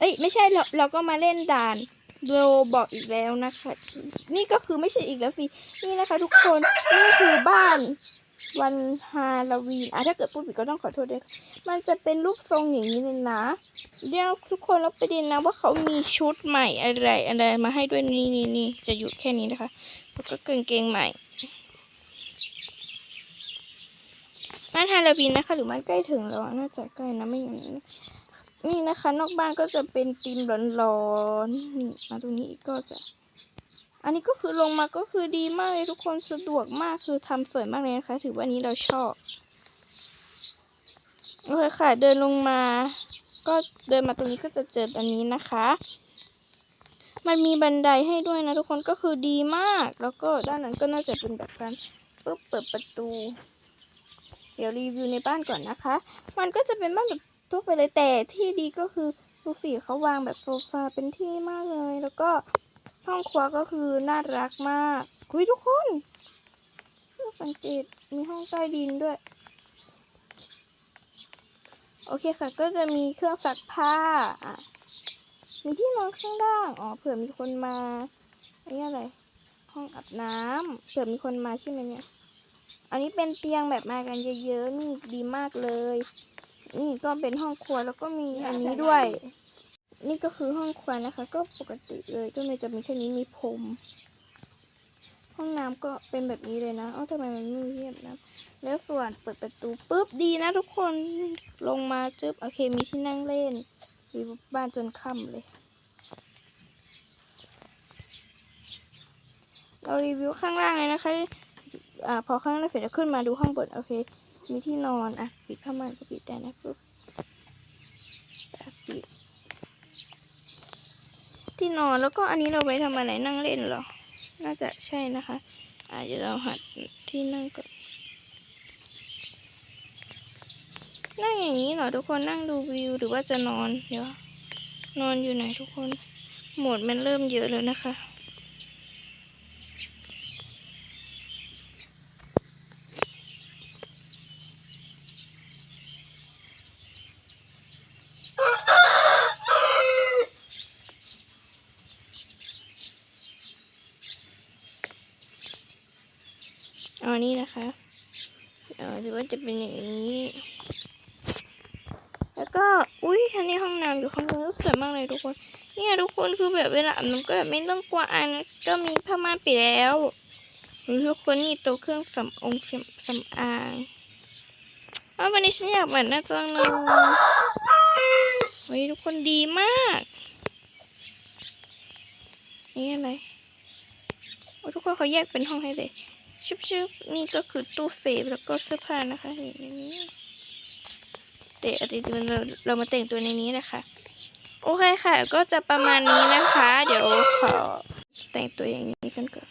เอ้ยไม่ใช่เราเราก็มาเล่นด่านโรบอกอีกแล้วนะคะ นี่ก็คือไม่ใช่อีกแล้วสิ นี่นะคะ ทุกคน นี่คือบ้านวันฮาโลวีนอะถ้าเกิดพูดผิดก็ต้องขอโทษด้วยมันจะเป็นรูปทรงอย่างนี้เลยนะเดี๋ยวทุกคนเราไปดูนะว่าเขามีชุดใหม่อะไรอะไรมาให้ด้วยนี่นี่นี่จะอยู่แค่นี้นะคะแล้วก็เกางเกงใหม่บ้านฮาโลวีนนะคะ หรือมันใกล้ถึงแล้วน่าจะใกล้นะไม่อย่างนั้น นี่นะคะ นอกบ้านก็จะเป็นธีมร้อนๆนี่มาตรงนี้อีกก็จะ อันนี้ก็คือลงมาก็คือดีมากเลยทุกคนสะดวกมากคือทำสวยมากเลยนะคะ ถือว่านี้เราชอบโอเคค่ะเดินลงมา ก็เดินมาตรงนี้ก็จะเจออันนี้นะคะ มันมีบันไดให้ด้วยนะทุกคนก็คือดีมาก แล้วก็ด้านนั้นก็น่าจะเป็นแบบการปุ๊บเปิดประตู เดี๋ยวรีวิวในบ้านก่อนนะคะ มันก็จะเป็นบ้านแบบ ทั่วไปเลยแต่ที่ดีก็คือดูสิเขาวางแบบโซฟาเป็นที่มากเลย แล้วก็ห้องครัวก็คือน่ารักมากคุยทุกคนสังเกตมีห้องใต้ดินด้วย โอเคค่ะ ก็จะมีเครื่องซักผ้าอะมีที่นอนข้างล่างอ๋อเผื่อมีคนมาอันนี้อะไรห้องอาบน้ำเผื่อมีคนมาใช่ไหมเนี่ย อันนี้เป็นเตียงแบบมากันเยอะๆนี่ดีมากเลย นี่ก็เป็นห้องครัวแล้วก็มีอันนี้ด้วย นี่ก็คือห้องครัวนะคะ ก็ปกติเลยก็ไม่จะมีแค่นี้มีพรมห้องน้ำก็เป็นแบบนี้เลยนะเอ้าทำไมมันไม่มีที่อาบน้ำแล้วส่วนเปิดประตูปุ๊บดีนะทุกคนลงมาจึ๊บโอเคมีที่นั่งเล่นมีบ้านจนค่ำเลยเรารีวิวข้างล่างเลยนะคะอ่าพอข้างล่างเสร็จจะขึ้นมาดูห้องบนโอเค มีที่นอนอะปิดผ้าม่านก็ปิดได้นะปุ๊บอะปิดที่นอนแล้วก็อันนี้เราไปทำอะไรนั่งเล่นหรอ น่าจะใช่นะคะอาจจะเดี๋ยวเราหัดที่นั่งก่อนนั่งอย่างนี้เหรอทุกคนนั่งดูวิวหรือว่าจะนอนเดี๋ยวนอนอยู่ไหนทุกคนโหมดมันเริ่มเยอะแล้วนะคะ เอาอันนี้นะคะเออหรือว่าจะเป็นอย่างนี้ แล้วก็ อุ้ยอันนี้ห้องน้ำอยู่ข้างบนสวยมากเลยทุกคน เนี่ยทุกคนคือแบบเวลาอาบน้ำก็แบบไม่ต้องกลัวอันก็มีผ้าม่านปิดแล้วหรือทุกคนนี่ตัวเครื่องสำองสำสำอางววันนี้ฉันอยากแบบน่าจังเลยเฮ้ยทุกคนดีมาก นี่อะไร โอ้ทุกคนเขาแยกเป็นห้องให้เลย ชุบชุบนี่ก็คือตู้เซฟแล้วก็เสื้อผ้านะคะอย่างนี้แต่จริงๆเราเรามาแต่งตัวในนี้นะคะ โอเคค่ะ ก็จะประมาณนี้นะคะ เดี๋ยวขอแต่งตัวอย่างนี้กันก่อน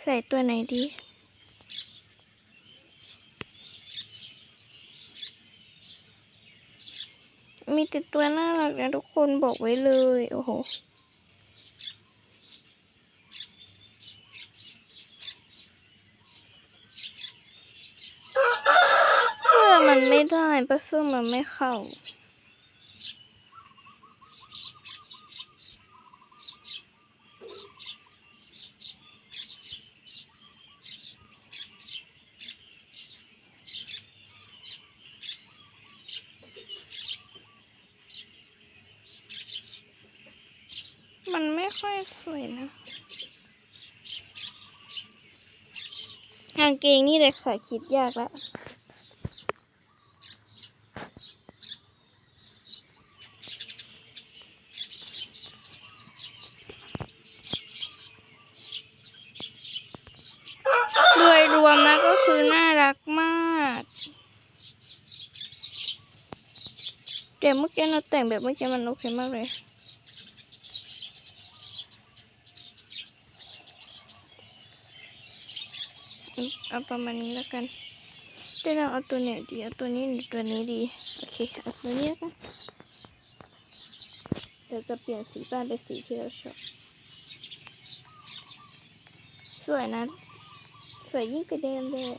ใส่ตัวไหนดีมีแต่ตัวน่ารักนะทุกคนบอกไว้เลย โอ้โห เสื้อมัน ไม่ได้เพราะเสื้อมันไม่เข้า มันไม่ค่อยสวยนะกางเกงนี่เลยค่ะคิดยากละ โดยรวมนะก็คือน่ารักมาก แต่เมื่อกี้เราแต่งแบบเมื่อกี้มันโอเคมากเลยเอาประมาณนี้แล้วกันแต่เราเอาตัวไหนดีเอาตัวนี้หรือตัวนี้ดี โอเคเอาตัวนี้แล้วกันเดี๋ยวจะเปลี่ยนสีบ้านเป็นสีที่เราชอบ สวยนะ สวยยิ่งกว่าเดิมเลย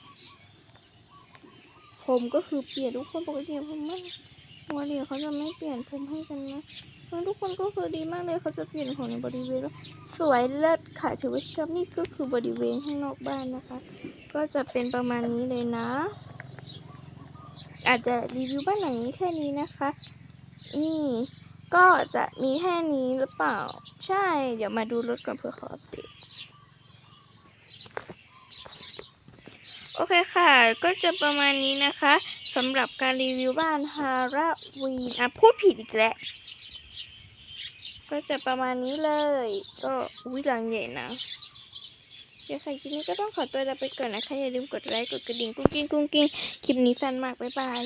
ผมก็คือเปลี่ยนทุกคนปกติผมมัน วันนี้เขาจะไม่เปลี่ยนผมให้กันนะแล้วทุกคนก็คือดีมากเลยเขาจะเปลี่ยนของในบริเวณสวยเลิศค่ะถือว่าชอบนี่ก็คือบริเวณข้างนอกบ้านนะคะ ก็จะเป็นประมาณนี้เลยนะ อาจจะรีวิวบ้านหลังนี้แค่นี้นะคะ นี่ก็จะมีแค่นี้หรือเปล่า ใช่ เดี๋ยวมาดูรถก่อนเพื่อขออัปเดตโอเคค่ะ ก็จะประมาณนี้นะคะ สำหรับการรีวิวบ้านฮาราวีนอะพูดผิดอีกแล้ว ก็จะประมาณนี้เลย ก็อุ้ยหลังใหญ่นะเดี๋ยวใครคลิปนี้ก็ต้องขอตัวลาไปก่อนนะคะ อย่าลืมกดไลค์ กดกระดิ่ง กุ้งกิ้งกุ้งกิ้งคลิปนี้สั้นมาก บ๊ายบาย